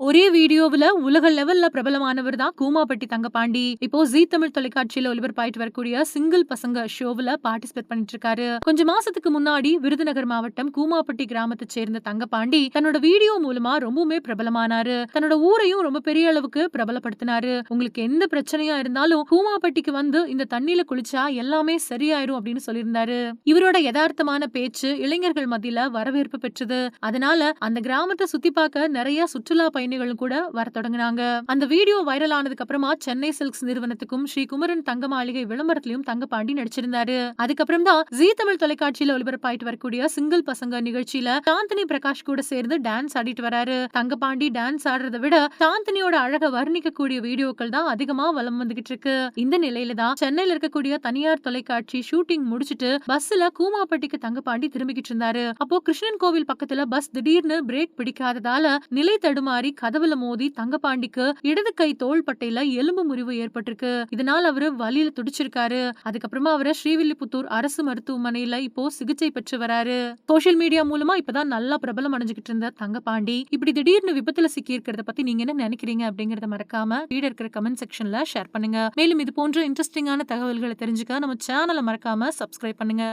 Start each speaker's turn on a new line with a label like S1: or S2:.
S1: ஒரே வீடியோவுல உலக லெவல்ல பிரபலமானவர் தான் கூமாப்பட்டி தங்கபாண்டி இப்போ ஜீ தமிழ் தொலைக்காட்சியில ஒலிபரப்பாயிட்டு வரக்கூடிய சிங்கிள் பசங்க ஷோவுல பார்ட்டிசிபேட் பண்ணிட்டு இருக்காரு கொஞ்ச மாசத்துக்கு முன்னாடி விருதுநகர் மாவட்டம் கூமாப்பட்டி கிராமத்தை சேர்ந்த தங்கபாண்டி தன்னோட வீடியோ மூலமா ரொம்பவுமே பிரபலமானாரு. தன்னோட ஊரையும் ரொம்ப பெரிய அளவுக்கு பிரபலப்படுத்தினாரு. உங்களுக்கு எந்த பிரச்சனையா இருந்தாலும் கூமாப்பட்டிக்கு வந்து இந்த தண்ணியில குளிச்சா எல்லாமே சரியாயிரும் அப்படின்னு சொல்லியிருந்தாரு. இவரோட யதார்த்தமான பேச்சு இளைஞர்கள் மத்தியில வரவேற்பு பெற்றது. அதனால அந்த கிராமத்தை சுத்தி பார்க்க நிறைய சுற்றுலா பயணிகளும் கூட வர தொடங்கினாங்க. அந்த வீடியோ வைரல் ஆனதுக்கு அப்புறமா சென்னை சில்க்ஸ் நிறுவனத்துக்கும் ஸ்ரீ குமரன் தங்க மாளிகை விளம்பரத்திலையும் தங்கபாண்டி நடிச்சிருந்தாரு. அதுக்கப்புறம் தான் ஜீ தமிழ் தொலைக்காட்சியில ஒளிபரப்பாயிட்டு வரக்கூடிய சிங்கிள் பசங்க நிகழ்ச்சியில சாந்தினி பிரகாஷ் கூட சேர்ந்து டான்ஸ் ஆடிட்டு வராரு. தங்கபாண்டி டான்ஸ் ஆடுறதை விட சாந்தினியோட அழக வர்ணிக்கக்கூடிய வீடியோக்கள் தான் அதிகமா வலம் வந்துகிட்டு இருக்கு. இந்த நிலையில தான் சென்னையில இருக்கக்கூடிய தனியார் தொலைக்காட்சி ஷூட்டிங் முடிச்சிட்டு பஸ்ல கூமாப்பட்டிக்கு தங்கபாண்டி திரும்பிக்கிட்டு இருந்தாரு. அப்போ கிருஷ்ணன் கோவில் பக்கத்துல பஸ் திடீர்னு பிரேக் பிடிக்காததால நிலை தடுமாறி கதவுல மோதி தங்கபாண்டிக்கு இடது கை தோள்பட்டையில எலும்பு முறிவு ஏற்பட்டிருக்கு. இதனால அவரு வலியில துடிச்சிருக்காரு. அதுக்கப்புறமா அவரை ஸ்ரீவில்லிபுத்தூர் அரசு மருத்துவமனையில இப்போ சிகிச்சை பெற்று வராரு. சோசியல் மீடியா மூலமா இப்பதான் நல்லா பிரபலம் அடைஞ்சுக்கிட்டு இருந்த தங்கபாண்டி இப்படி திடீர்னு விபத்துல சிக்கி இருக்கிறத பத்தி நீங்க என்ன நினைக்கிறீங்க அப்படிங்கறத மறக்காம கீழே இருக்கிற கமெண்ட் செக்ஷன்ல ஷேர் பண்ணுங்க. மேலும் இது போன்ற இன்ட்ரெஸ்டிங்கான தகவல்களை தெரிஞ்சுக்க நம்ம சேனலை மறக்காம சப்ஸ்கிரைப் பண்ணுங்க.